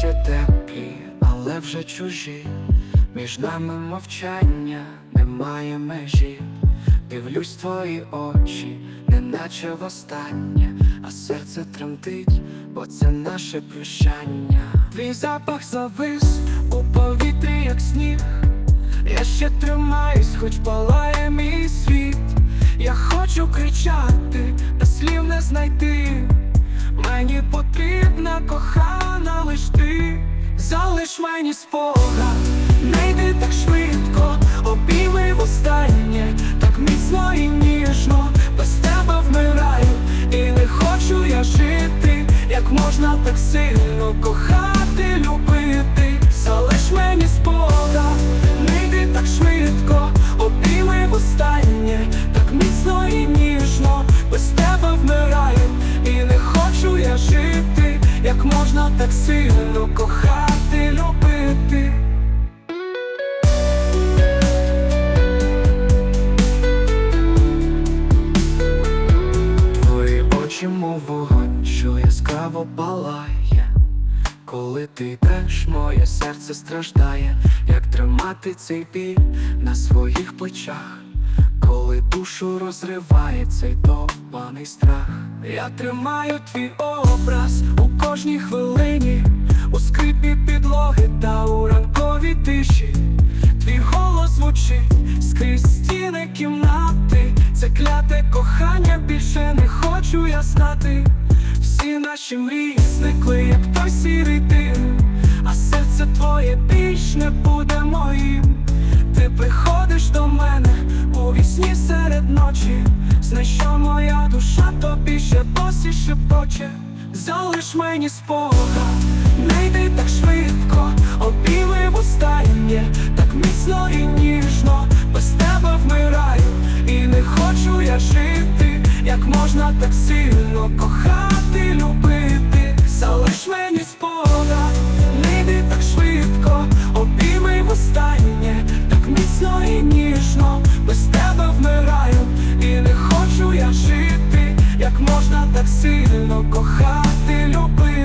Ще теплі, але вже чужі. Між нами мовчання, немає межі. Дивлюсь твої очі, неначе востаннє, а серце тремтить, бо це наше прощання. Твій запах завис у повітрі, як сніг. Я ще тримаюсь, хоч палає мій світ. Я хочу кричати, та слів не знайти. Мені потрібна кохана лиш ти. Залиш мені спогад, не йди так швидко, обійми востаннє, так міцно і ніжно, без тебе вмираю, і не хочу я жити, як можна так сильно кохати, любити. Залиш мені спогад, не йди так швидко, обійми востаннє, так міцно і ніжно, без тебе вмираю, і не хочу я жити, як можна так сильно кохати, любити. Твої очі, мов вогонь, що яскраво палає. Коли ти йдеш, моє серце страждає, як тримати цей біль на своїх плечах, коли душу розриває цей довбаний страх. Я тримаю твій образ у кожній хвилині, у скрипі підлоги та у ранковій тиші. Твій голос звучить скрізь стіни кімнати. Це кляте кохання більше не хочу я знати. Всі наші мрії зникли, як той сірий дим, а серце твоє більш не буде моїм. Ночі. Знай, що моя душа тобі ще досі шепоче. Залиш мені спога, не йди так швидко, обійми востаннє, так міцно і ніжно, без тебе вмираю, і не хочу я жити, як можна так сильно кохати, любити. можна так сильно кохати, любити.